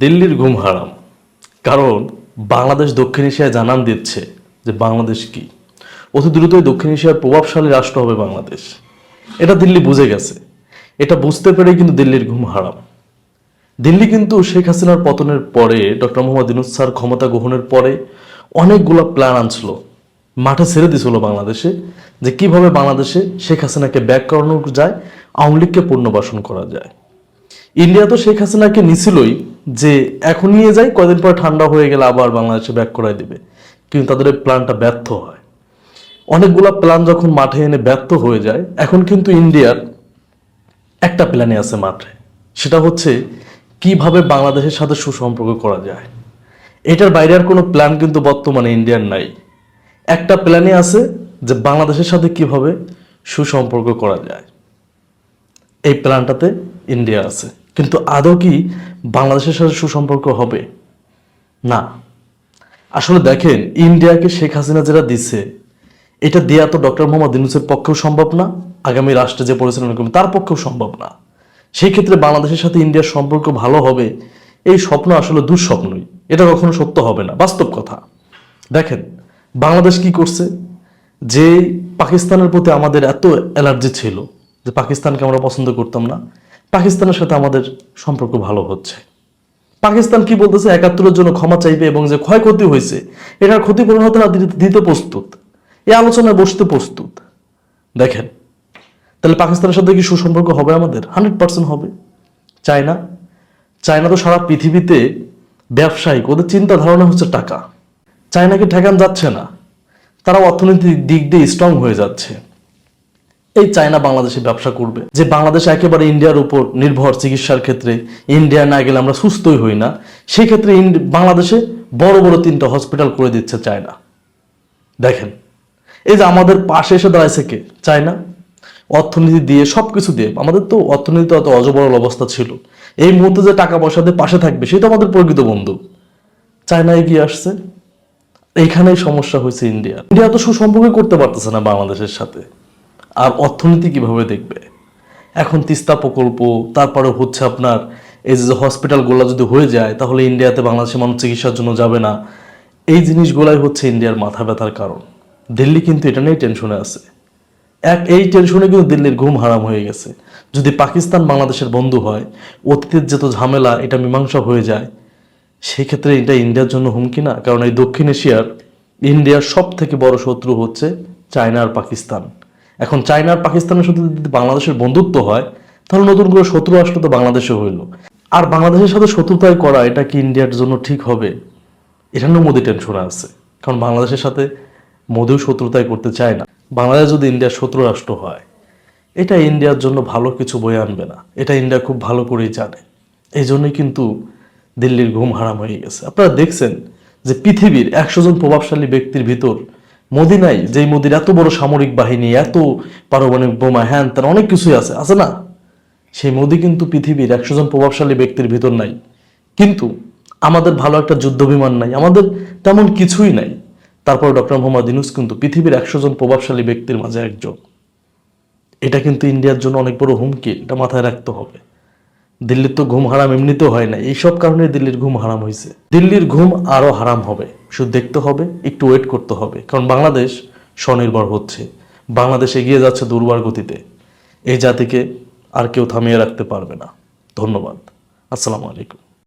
দিল্লির ঘুম হারাম। কারণ বাংলাদেশ দক্ষিণ এশিয়ায় জানান দিচ্ছে যে বাংলাদেশ কি। অতি দ্রুতই দক্ষিণ এশিয়ার প্রভাবশালী রাষ্ট্র হবে বাংলাদেশ। এটা দিল্লি বুঝে গেছে। এটা বুঝতে পেরেই কিন্তু দিল্লির ঘুম হারাম। দিল্লি কিন্তু শেখ হাসিনার পতনের পরে, ডক্টর মোহাম্মদ ইনুস ক্ষমতা গ্রহণের পরে অনেকগুলো প্ল্যান আনছিল। মাঠে ছেড়ে দিছিল বাংলাদেশে যে কীভাবে বাংলাদেশে শেখ হাসিনাকে ব্যাক করানো যায়, আওয়ামী লীগকে পুনর্বাসন করা যায়। ইন্ডিয়া তো শেখ হাসিনাকে নিছিলই যে এখন নিয়ে যাই কয়দিন পরে ঠান্ডা হয়ে গেলে আবার বাংলাদেশে ব্যাক করাই দিবে। কিন্তু তাদের প্ল্যানটা ব্যর্থ হয়। অনেকগুলা প্ল্যান যখন মাঠে এনে ব্যর্থ হয়ে যায়, এখন কিন্তু ইন্ডিয়ার একটা প্ল্যানই আছে মাঠে। সেটা হচ্ছে কীভাবে বাংলাদেশের সাথে সুসম্পর্ক করা যায়। এটার বাইরে আর কোনো প্ল্যান কিন্তু বর্তমানে ইন্ডিয়ার নাই। একটা প্ল্যানই আছে যে বাংলাদেশের সাথে কীভাবে সুসম্পর্ক করা যায়। এই প্ল্যানটাতে ইন্ডিয়া আছে। কিন্তু আদৌ কি বাংলাদেশের সাথে সুসম্পর্ক হবে? না। আসলে দেখেন, ইন্ডিয়াকে শেখ হাসিনা যেটা দিচ্ছে এটা দেয়া তো ডক্টর মোহাম্মদ ইউনুসের পক্ষেও সম্ভব না, আগামী রাষ্ট্রে যে পরিচালনা করবে তার পক্ষেও সম্ভব না। সেই ক্ষেত্রে বাংলাদেশের সাথে ইন্ডিয়ার সম্পর্ক ভালো হবে, এই স্বপ্ন আসলে দুঃস্বপ্নই। এটা কখনো সত্য হবে না, বাস্তব কথা। দেখেন, বাংলাদেশ কি করছে? যে পাকিস্তানের প্রতি আমাদের এত অ্যালার্জি ছিল, যে পাকিস্তানকে আমরা পছন্দ করতাম না পাকিস্তানের সাথে আমাদের সম্পর্ক ভালো হচ্ছে। পাকিস্তান কি বলতেছে? একাত্তরের জন্য ক্ষমা চাইবে এবং যে ক্ষয়ক্ষতি হয়েছে, এটার ক্ষতিপূরণ হতে না দিতে- প্রস্তুত। এই আলোচনায় বসতে প্রস্তুত। দেখেন, তাহলে পাকিস্তানের সাথে কি সুসম্পর্ক হবে আমাদের? হান্ড্রেড পার্সেন্ট হবে। চায়না? চায়না তো সারা পৃথিবীতে ব্যবসায়িক, ওদের চিন্তা ধারণা হচ্ছে টাকা। চায়নাকে ঠেকান যাচ্ছে না। তারা অর্থনৈতিক দিক দিয়ে স্ট্রং হয়ে যাচ্ছে। এই চায়না বাংলাদেশে ব্যবসা করবে। যে বাংলাদেশ একেবারে ইন্ডিয়ার উপর নির্ভর চিকিৎসার ক্ষেত্রে, ইন্ডিয়া না গেলে আমরা সুস্থই হই না সেই ক্ষেত্রে বাংলাদেশে বড় বড় তিনটা হসপিটাল করে দিচ্ছে চায়না। দেখেন, এই যে আমাদের পাশে এসে দাঁড়াইছে কে? চায়না। অর্থনীতি দিয়ে সব কিছু দিয়ে। আমাদের তো অর্থনীতি অত অজবরল অবস্থা ছিল। এই মুহূর্তে যে টাকা পয়সা দিয়ে পাশে থাকবে সেই তো আমাদের প্রকৃত বন্ধু। চায়না এগিয়ে আসছে। এইখানেই সমস্যা হয়েছে ইন্ডিয়া ইন্ডিয়া তো সুসম্পর্ক করতে পারতেছে না বাংলাদেশের সাথে। আর অর্থনীতি কীভাবে দেখবে? এখন তিস্তা প্রকল্প তারপরে হচ্ছে আপনার এই যে হসপিটালগুলো যদি হয়ে যায়, তাহলে ইন্ডিয়াতে বাংলাদেশের মানুষ চিকিৎসার জন্য যাবে না। এই জিনিসগুলাই হচ্ছে ইন্ডিয়ার মাথা ব্যথার কারণ। দিল্লি কিন্তু এটা নিয়েই টেনশনে আছে। এক, এই টেনশনে কিন্তু দিল্লির ঘুম হারাম হয়ে গেছে। যদি পাকিস্তান বাংলাদেশের বন্ধু হয়, অতীতের যত ঝামেলা, এটা মীমাংসা হয়ে যায় সেই ক্ষেত্রে এটা ইন্ডিয়ার জন্য হুমকি না। কারণ এই দক্ষিণ এশিয়ার ইন্ডিয়ার সব থেকে বড় শত্রু হচ্ছে চায়না আর পাকিস্তান। এখন চায়না আর পাকিস্তানের সাথে যদি বাংলাদেশের বন্ধুত্ব হয়, তাহলে নতুন করে শত্রু আসলে তো বাংলাদেশে হইল। আর বাংলাদেশের সাথে শত্রুতায় করা, এটা কি ইন্ডিয়ার জন্য ঠিক হবে? এটা নিয়ে মোদি টেনশনে আছে। কারণ বাংলাদেশের সাথে মোদিও শত্রুতায় করতে চায় না। বাংলাদেশ যদি ইন্ডিয়ার শত্রু রাষ্ট্র হয়, এটা ইন্ডিয়ার জন্য ভালো কিছু বয়ে আনবে না। এটা ইন্ডিয়া খুব ভালো করেই জানে। এই জন্যই কিন্তু দিল্লির ঘুম হারাম হয়ে গেছে। আপনারা দেখছেন যে পৃথিবীর একশো জন প্রভাবশালী ব্যক্তির ভিতর মোদি নাই যেই মোদির এত বড় সামরিক বাহিনী, এত পারমাণবিক বোমা, হ্যান তার অনেক কিছুই আছে। আছে না? সেই মোদি কিন্তু পৃথিবীর একশো জন প্রভাবশালী ব্যক্তির ভিতর নাই। কিন্তু আমাদের ভালো একটা যুদ্ধ বিমান নাই। আমাদের তেমন কিছুই নাই। তারপর ডক্টর মোহাম্মদ ইনুস কিন্তু পৃথিবীর একশো জন প্রভাবশালী ব্যক্তির মাঝে একজন। এটা কিন্তু ইন্ডিয়ার জন্য অনেক বড় হুমকি। এটা মাথায় রাখতে হবে। দিল্লির তো ঘুম হারাম এমনিতেও হয় না। এইসব কারণে দিল্লির ঘুম হারাম হয়েছে দিল্লির ঘুম আরও হারাম হবে। শুধু দেখতে হবে, একটু ওয়েট করতে হবে। কারণ বাংলাদেশ স্বনির্ভর হচ্ছে। বাংলাদেশ এগিয়ে যাচ্ছে দুর্বার গতিতে। এই জাতিকে আর কেউ থামিয়ে রাখতে পারবে না। ধন্যবাদ। আসসালামু আলাইকুম।